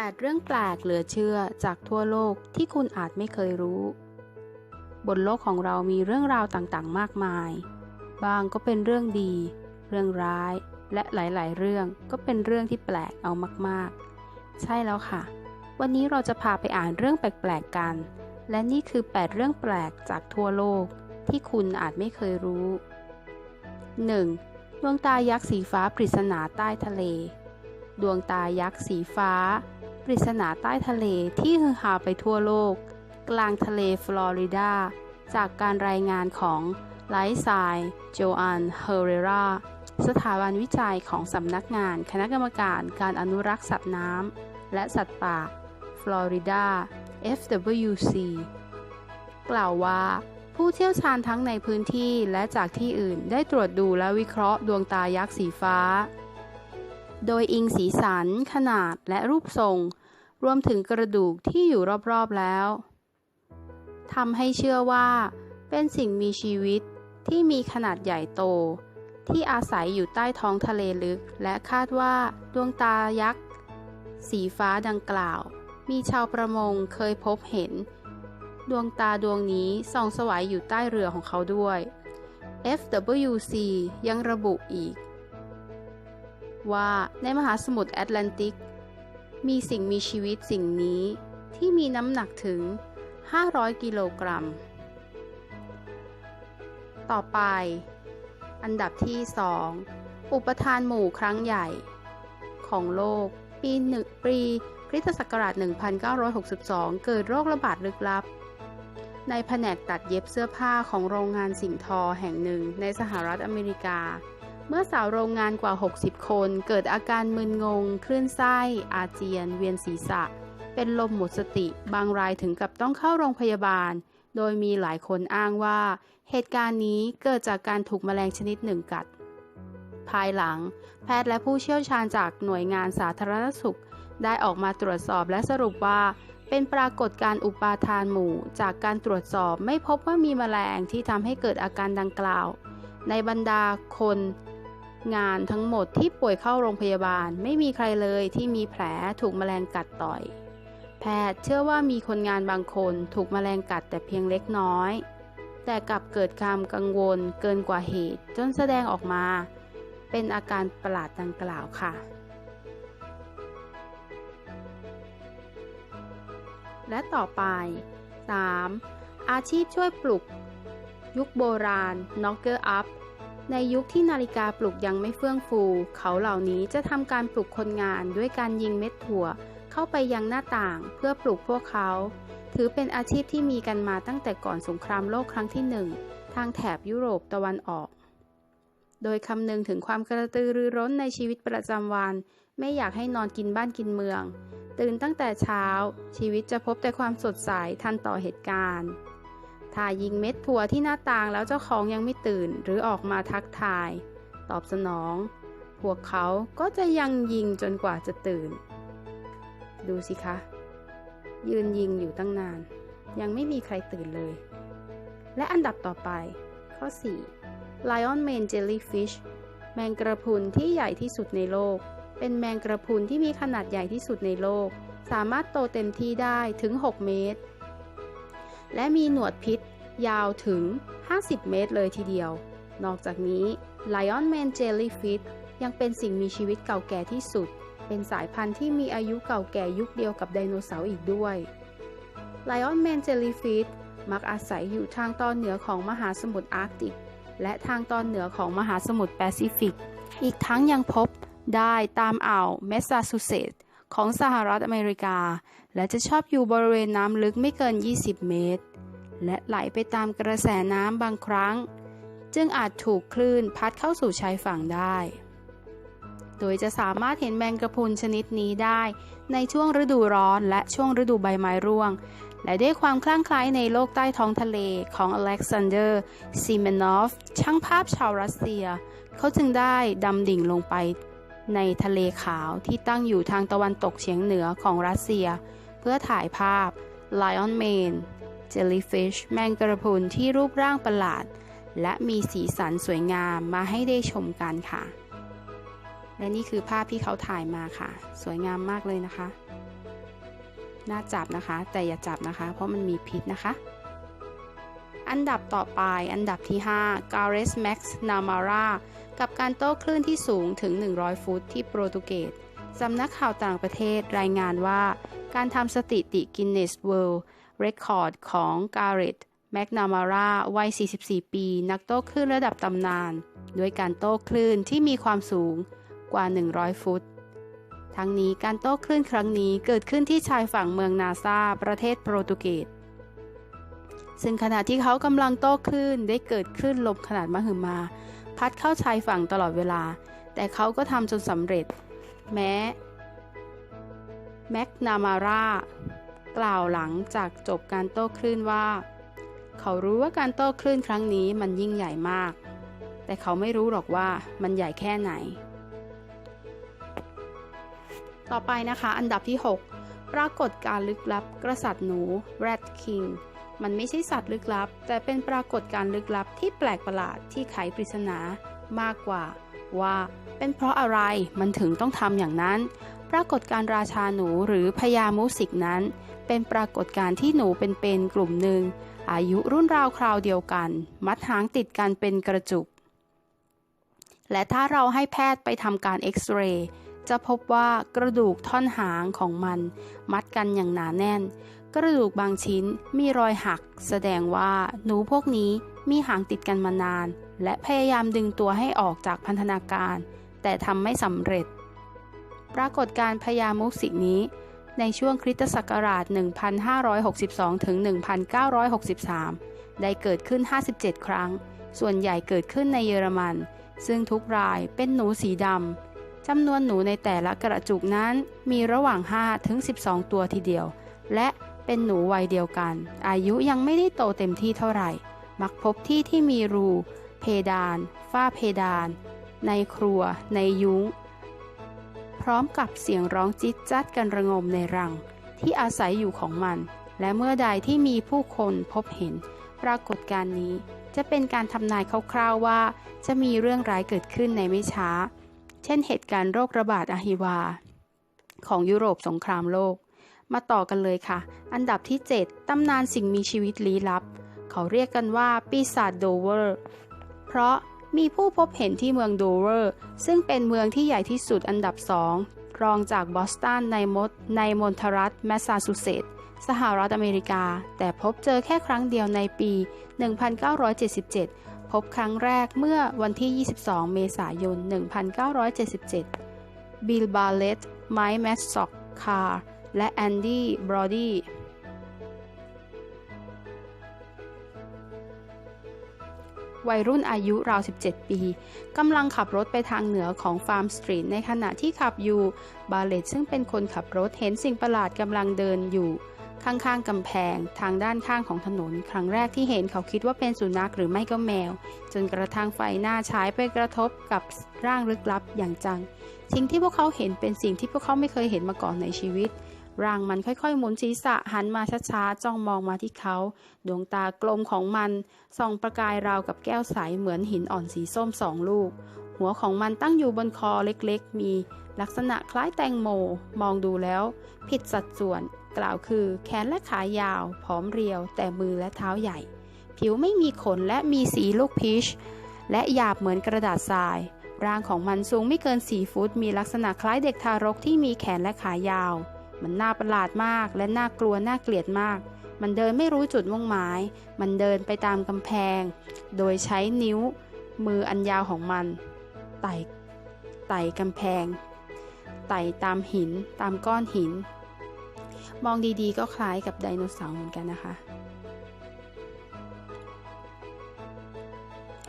8 เรื่องแปลกเหลือเชื่อจากทั่วโลกที่คุณอาจไม่เคยรู้ บนโลกของเรามีเรื่องราวต่างๆ มากมาย บางก็เป็นเรื่องดี เรื่องร้าย และหลายๆ เรื่องก็เป็นเรื่องที่แปลกเอามากๆ ใช่แล้วค่ะ วันนี้เราจะพาไปอ่านเรื่องแปลกๆกัน และนี่คือ 8 เรื่องแปลกจากทั่วโลกที่คุณอาจไม่เคยรู้ 1. ดวงตายักษ์สีฟ้าปริศนาใต้ทะเล ดวงตายักษ์สีฟ้า ปริศนาใต้ทะเลที่ฮือฮาไปทั่วโลก กลางทะเลฟลอริดา จากการรายงานของไลท์ไซโจอัน เฮเรราสถาบันวิจัยของสำนักงานคณะกรรมการการอนุรักษ์สัตว์น้ำและสัตว์ป่า ฟลอริดา FWC กล่าวว่า ผู้เชี่ยวชาญทั้งในพื้นที่และจากที่อื่นได้ตรวจดูและวิเคราะห์ดวงตายักษ์สีฟ้า โดยอิงสีสัน ขนาดและรูปทรง รวมถึงกระดูกที่อยู่รอบๆแล้วทำให้เชื่อว่า เป็นสิ่งมีชีวิตที่มีขนาดใหญ่โต ที่อาศัยอยู่ใต้ท้องทะเลลึก และคาดว่าดวงตายักษ์ สีฟ้าดังกล่าว มีชาวประมงเคยพบเห็น ดวงตาดวงนี้ส่องสวายอยู่ใต้เรือของเขาด้วย FWC ยังระบุอีก ว่าในมหาสมุทรแอตแลนติก มีสิ่งมีชีวิตสิ่งนี้ที่มีน้ำหนักถึง 500 กิโลกรัม ต่อไป อันดับที่ 2 อุปทานหมู่ครั้งใหญ่ ของโลก ปีหนึ่งปีคริสตศักราช 1962 เกิดโรคระบาดลึกลับ ในแผนกตัดเย็บเสื้อผ้าของโรงงานสิ่งทอแห่งหนึ่งในสหรัฐอเมริกา เมื่อสาวโรงงานกว่า 60 คนเกิดอาการมึนงง คลื่นไส้ อาเจียน เวียนศีรษะ เป็นลมหมดสติ บางรายถึงกับต้องเข้าโรงพยาบาล โดยมีหลายคนอ้างว่า เหตุการณ์นี้เกิดจากการถูกแมลงชนิดหนึ่งกัด ภายหลัง แพทย์และผู้เชี่ยวชาญจากหน่วยงานสาธารณสุข ได้ออกมาตรวจสอบและสรุปว่าเป็นปรากฏการอุปาทานหมู่ จากการตรวจสอบไม่พบว่ามีแมลงที่ทำให้เกิดอาการดังกล่าว ในบรรดาคน งานทั้งหมดที่ป่วยเข้าโรงพยาบาลไม่มีใครเลยที่มีแผลถูกแมลงกัดต่อย แพทย์เชื่อว่ามีคนงานบางคนถูกแมลงกัดแต่เพียงเล็กน้อย แต่กลับเกิดความกังวลเกินกว่าเหตุ จนแสดงออกมา เป็นอาการประหลาดดังกล่าวค่ะ และต่อไป 3. อาชีพช่วยปลุก ยุคโบราณ knocker up ในยุคที่นาฬิกาปลุกยังไม่เฟื่องฟู เขาเหล่านี้จะทำการปลุกคนงานด้วยการยิงเม็ดถั่ว เข้าไปยังหน้าต่างเพื่อปลุกพวกเขา ถือเป็นอาชีพที่มีกันมาตั้งแต่ก่อนสงครามโลกครั้งที่หนึ่งทางแถบยุโรปตะวันออก โดยคำนึงถึงความกระตือรือร้นในชีวิตประจำวัน ไม่อยากให้นอนกินบ้านกินเมือง ตื่นตั้งแต่เช้า ชีวิตจะพบแต่ความสดใสทันต่อเหตุการณ์ ถ้ายิงเม็ดถั่วที่หน้าต่างแล้วเจ้าของยังไม่ตื่นหรือออกมาทักทาย ตอบสนอง พวกเขาก็จะยังยิงจนกว่าจะตื่น ดูสิคะ ยืนยิงอยู่ตั้งนาน ยังไม่มีใครตื่นเลย และอันดับต่อไป ข้อ 4 Lion Mane Jellyfish แมงกระพุนที่ใหญ่ที่สุดในโลก เป็นแมงกระพุนที่มีขนาดใหญ่ที่สุดในโลก สามารถโตเต็มที่ได้ถึง 6 เมตร และมีหนวดพิษยาวถึง 50 เมตรเลยทีเดียว นอกจากนี้ Lion Mane Jellyfish ยังเป็นสิ่งมีชีวิตเก่าแก่ที่สุด เป็นสายพันธุ์ที่มีอายุเก่าแก่ยุคเดียวกับไดโนเสาร์อีกด้วย Lion Mane Jellyfish มักอาศัยอยู่ทางตอนเหนือของมหาสมุทรอาร์กติก และทางตอนเหนือของมหาสมุทรแปซิฟิก อีกทั้งยังพบได้ตามอ่าวเมสซาชูเซตส์ของสหรัฐอเมริกา และจะชอบอยู่บริเวณน้ำลึกไม่เกิน 20 เมตร และไหลไปตามกระแสน้ำบางครั้ง จึงอาจถูกคลื่นพัดเข้าสู่ชายฝั่งได้ โดยจะสามารถเห็นแมงกระพรุนชนิดนี้ได้ในช่วงฤดูร้อนและช่วงฤดูใบไม้ร่วง และด้วยความคลั่งไคล้ในโลกใต้ท้องทะเลของอเล็กซานเดอร์ซีเมนอฟช่างภาพชาวรัสเซีย เขาจึงได้ดำดิ่งลงไปในทะเลขาวที่ตั้งอยู่ทางตะวันตกเฉียงเหนือของรัสเซีย เพื่อถ่ายภาพ Lion Mane Jellyfish แมงกระพุนที่รูปร่างประหลาด และมีสีสันสวยงามมาให้ได้ชมกันค่ะ และนี่คือภาพที่เขาถ่ายมาค่ะ สวยงามมากเลยนะคะ น่าจับนะคะ แต่อย่าจับนะคะ เพราะมันมีพิษนะคะ อันดับต่อไปอันดับที่ 5 g a r e s Max Namara กับการโต้คลื่นที่สูงถึง 100 ฟุตที่โปรตุเกสสำนักข่าวต่างประเทศรายงานว่า การทำสถิติ Guinness World Record ของ Gareth McNamara วัย 44 ปี นักโต้คลื่นระดับตำนาน ด้วยการโต้คลื่นที่มีความสูงกว่า 100 ฟุต ทั้งนี้การโต้คลื่นครั้งนี้เกิดขึ้นที่ชายฝั่งเมืองนาซาประเทศโปรตุเกส ซึ่งขณะที่เขากำลังโต้คลื่นได้เกิดคลื่นลมขนาดมหึมา พัดเข้าชายฝั่งตลอดเวลา แต่เขาก็ทำจนสำเร็จ แม้แมกนามาร่า กล่าวหลังจากจบการโต้คลื่นว่า เขารู้ว่าการโต้คลื่นครั้งนี้มันยิ่งใหญ่มาก แต่เขาไม่รู้หรอกว่ามันใหญ่แค่ไหน ต่อไปนะคะ อันดับที่ 6 ปรากฏการลึกลับกษัตหนู Red King มันไม่ใช่สัตว์ลึกลับ แต่เป็นปรากฏการลึกลับที่แปลกประหลาดที่ไขปริศนามากกว่า ว่าเป็นเพราะอะไรมันถึงต้องทำอย่างนั้น ปรากฏการราชาหนูหรือพญามูสิกนั้น เป็นปรากฏการที่หนูเป็นๆกลุ่มหนึ่ง อายุรุ่นราวคราวเดียวกัน มัดหางติดกันเป็นกระจุก และถ้าเราให้แพทย์ไปทำการเอ็กซเรย์จะพบว่ากระดูกท่อนหางของมัน มัดกันอย่างหนาแน่น กระดูกบางชิ้นมีรอยหัก แสดงว่าหนูพวกนี้มีหางติดกันมานาน และพยายามดึงตัวให้ออกจากพันธนาการ แต่ทำไม่สำเร็จ ปรากฏการพยามุกสิกนี้ ในช่วงคริสตศักราช 1562 ถึง 1963 ได้เกิดขึ้น 57 ครั้ง ส่วนใหญ่เกิดขึ้นในเยอรมัน ซึ่งทุกรายเป็นหนูสีดำจำนวนหนูในแต่ละกระจุกนั้นมีระหว่าง 5 ถึง 12 ตัวทีเดียว และเป็นหนูวัยเดียวกัน อายุยังไม่ได้โตเต็มที่เท่าไหร่ มักพบที่ที่มีรู เพดาน ฝ้าเพดาน ในครัว ในยุ้ง พร้อมกับเสียงร้องจิ๊ดจัดกันระงมในรัง ที่อาศัยอยู่ของมัน และเมื่อใดที่มีผู้คนพบเห็น ปรากฏการณ์นี้จะเป็นการทำนายคร่าวๆว่า จะมีเรื่องร้ายเกิดขึ้นในไม่ช้า เช่นเหตุการณ์โรคระบาดอะฮิวา ของยุโรปสงครามโลก มาต่อกันเลยค่ะ อันดับที่ 7ตำนานสิ่งมีชีวิตลี้ลับ เขาเรียกกันว่าปีศาจโดเวอร์ เพราะ มีผู้พบเห็นที่เมืองโดเวอร์ ซึ่งเป็นเมืองที่ใหญ่ที่สุดอันดับสองรองจากบอสตันในมดในมอนทรัสแมสซาชูเซตส์สหรัฐอเมริกา แต่พบเจอแค่ครั้งเดียวในปี 1977 พบครั้งแรกเมื่อวันที่ 22 เมษายน 1977 บิลบาเลตไมค์แมสซ็อกคาร์และแอนดี้บรอดี้ วัยรุ่นอายุราว 17 ปีกำลังขับรถไปทางเหนือของฟาร์มสตรีทในขณะที่ขับอยู่ บาเลตซึ่งเป็นคนขับรถเห็นสิ่งประหลาดกำลังเดินอยู่ ข้างๆกำแพง ทางด้านข้างของถนน ครั้งแรกที่เห็นเขาคิดว่าเป็นสุนัขหรือไม่ก็แมว จนกระทั่งไฟหน้าฉายไปกระทบกับร่างลึกลับอย่างจัง สิ่งที่พวกเขาเห็นเป็นสิ่งที่พวกเขาไม่เคยเห็นมาก่อนในชีวิต ร่างมันค่อยๆ หมุนศีรษะหันมาช้าๆ จ้องมองมาที่เขา ดวงตากลมของมันส่องประกายราวกับแก้วใสเหมือนหินอ่อนสีส้มสองลูก หัวของมันตั้งอยู่บนคอเล็กๆ มีลักษณะคล้ายแตงโม มองดูแล้ว ผิดสัดส่วน กล่าวคือแขนและขายาว ผอมเรียว แต่มือและเท้าใหญ่ ผิวไม่มีขนและมีสีลูกพีช และหยาบเหมือนกระดาษทรายร่างของมันสูงไม่เกิน 4 ฟุต มีลักษณะคล้ายเด็กทารกที่มีแขนและขายาว มันน่าประหลาดมาก และน่ากลัวน่าเกลียดมาก มันเดินไม่รู้จุดมุ่งหมาย มันเดินไปตามกำแพง โดยใช้นิ้ว มืออันยาวของมันไต่ไต่กำแพงไต่ตามหินตามก้อนหิน มองดีๆ ก็คล้ายกับไดโนเสาร์เหมือนกันนะคะ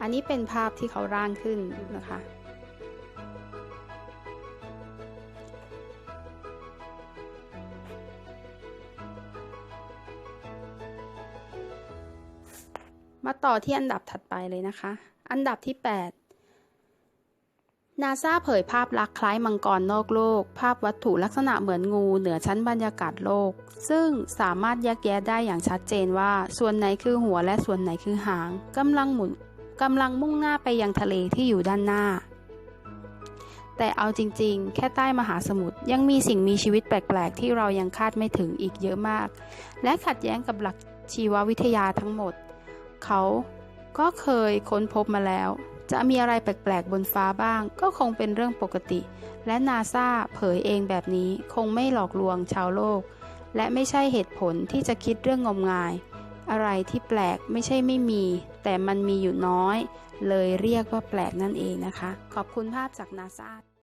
อันนี้เป็นภาพที่เขาร่างขึ้นนะคะ มาต่อที่อันดับถัดไปเลยนะคะ อันดับที่ 8 นาซาเผยภาพลักษณ์คล้ายมังกรนอกโลก ภาพวัตถุลักษณะเหมือนงูเหนือชั้นบรรยากาศโลก ซึ่งสามารถแยกแยะได้อย่างชัดเจนว่า ส่วนไหนคือหัวและส่วนไหนคือหางกำลังหมุนกำลังมุ่งหน้าไปยังทะเลที่อยู่ด้านหน้า แต่เอาจริงๆ แค่ใต้มหาสมุทรยังมีสิ่งมีชีวิตแปลกๆ ที่เรายังคาดไม่ถึงอีกเยอะมาก และขัดแย้งกับหลักชีววิทยาทั้งหมด เขาก็เคยค้นพบมาแล้ว จะมีอะไรแปลกๆบนฟ้าบ้าง ก็คงเป็นเรื่องปกติ และนาซาเผยเองแบบนี้คงไม่หลอกลวงชาวโลก และไม่ใช่เหตุผลที่จะคิดเรื่องงมงาย อะไรที่แปลกไม่ใช่ไม่มี แต่มันมีอยู่น้อย เลยเรียกว่าแปลกนั่นเองนะคะ ขอบคุณภาพจากนาซา